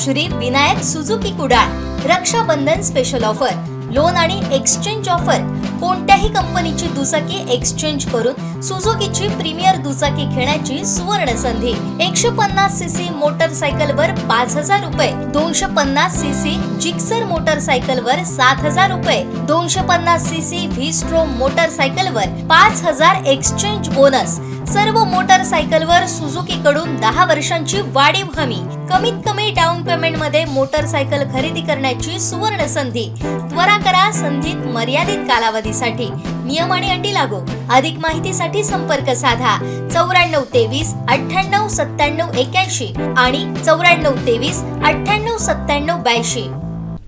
Shri Vinayak Suzuki Kudal Rakshabandhan special offer loan आणि exchange offer कोणत्याही कंपनीची दुचाकी एक्सचेंज करून सुझुकीची प्रीमियर दुचाकी घेण्याची सुवर्ण संधी. एकशे पन्नास सी सीसी मोटरसायकलवर पाच हजार रुपये. दोनशे पन्नास सी सी जिक्सर मोटरसायकलवर सात हजार रुपये. दोनशे पन्नास सी सी व्ही स्ट्रो मोटरसायकलवर पाच हजार एक्सचेंज बोनस सर्व मोटरसायकलवर सुझुकी कडून दहा वर्षांची वाढीव हमी. कमीत कमी डाऊन पेमेंटमध्ये मोटरसायकल खरेदी करण्याची सुवर्ण संधी. त्वरा करा संधीत मर्यादित कालावधीसाठी. नियम आणि अटी लागू. अधिक माहितीसाठी संपर्क साधा. चौऱ्याण्णव तेवीस अठ्ठ्याण्णव सत्त्याण्णव एक्याऐंशी आणि चौऱ्याण्णव तेवीस अठ्ठ्याण्णव सत्त्याण्णव ब्याऐंशी.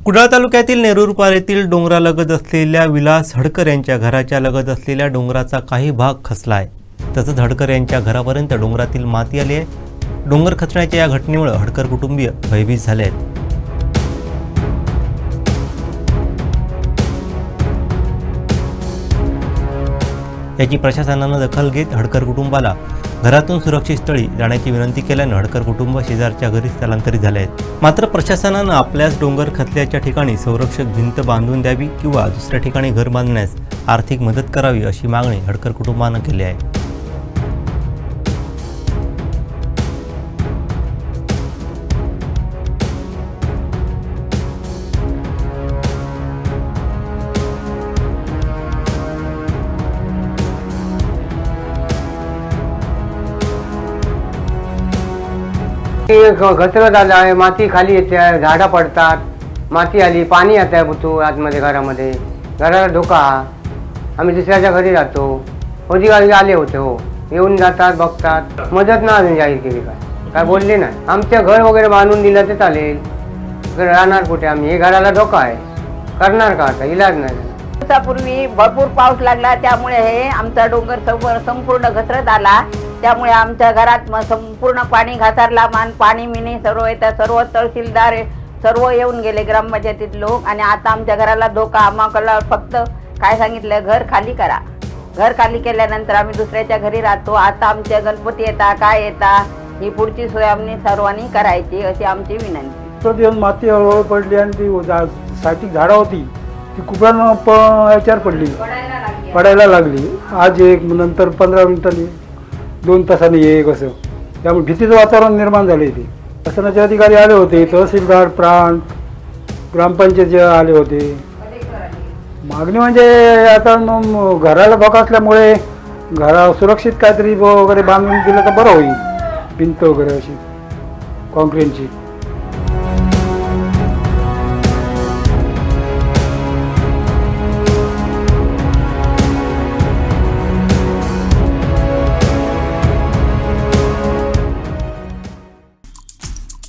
कुडाळ तालुक्यातील नेरूरपारेतील डोंगरालगत असलेल्या विलास हडकर यांच्या घराच्या लगत असलेल्या डोंगराचा काही भाग खचला आहे तसंच हडकर यांच्या घरापर्यंत डोंगरातील माती आली आहे. डोंगर खचण्याच्या या घटनेमुळे हडकर कुटुंबीय भयभीत झाले आहेत. याची प्रशासनानं दखल घेत हडकर कुटुंबाला घरातून सुरक्षित स्थळी जाण्याची विनंती केल्यानं हडकर कुटुंब शेजारच्या घरी स्थलांतरित झाले आहेत. मात्र प्रशासनानं आपल्याच डोंगर खचल्याच्या ठिकाणी संरक्षक भिंत बांधून द्यावी किंवा दुसऱ्या ठिकाणी घर बांधण्यास आर्थिक मदत करावी अशी मागणी हडकर कुटुंबानं केली आहे. घसरत आलं आहे. माती खाली येते आहे, झाडं पडतात. माती आली. पाणी येत आहे बुतू आतमध्ये घरामध्ये. घराला धोका आम्ही दुसऱ्याच्या घरी जातो. अधिकारी आले होते हो. येऊन जातात बघतात. मदत ना अजून जाहीर केली काय? काय बोलले नाही. आमच्या घर वगैरे बांधून दिलं ते चालेल. राहणार कुठे? आम्ही हे घराला धोका आहे. करणार का आता? इलाज नाही त्याला. दिवसापूर्वी भरपूर पाऊस लागला. त्यामुळे हे आमचा डोंगर संपूर्ण संपूर्ण घसरत आला. त्यामुळे आमच्या घरात म- संपूर्ण पाणी घासारला मान पाणी मिनी सर्व येतात सर्व तहसीलदार सर्व येऊन गेले ग्रामपंचायतीत लोक. आणि आता आमच्या घराला धोका आम्हाला फक्त काय सांगितलं? घर खाली करा. घर खाली केल्यानंतर आम्ही दुसऱ्याच्या घरी राहतो. आता आमच्या गणपती येता काय येता? ही पुढची सोय आम्ही सर्वांनी करायची अशी आमची विनंती. तो येऊन माती हळूहळू पडली आणि ती साठी झाडं होती. ती कुपऱ्यानं प याच्यावर पडली. पडायला लागली. आज एक नंतर पंधरा मिनिटांनी दोन तासांनी एक असं. त्यामुळे भीतीचं वातावरण निर्माण झालं इथे. शासनाचे अधिकारी आले होते तहसीलदार प्राण ग्रामपंचायत जे आले होते. मागणी म्हणजे आता घराला धोका असल्यामुळे घरा सुरक्षित काहीतरी वगैरे बांधून दिलं तर बरं होईल. भिंत वगैरे अशी. कॉन्क्रीटची.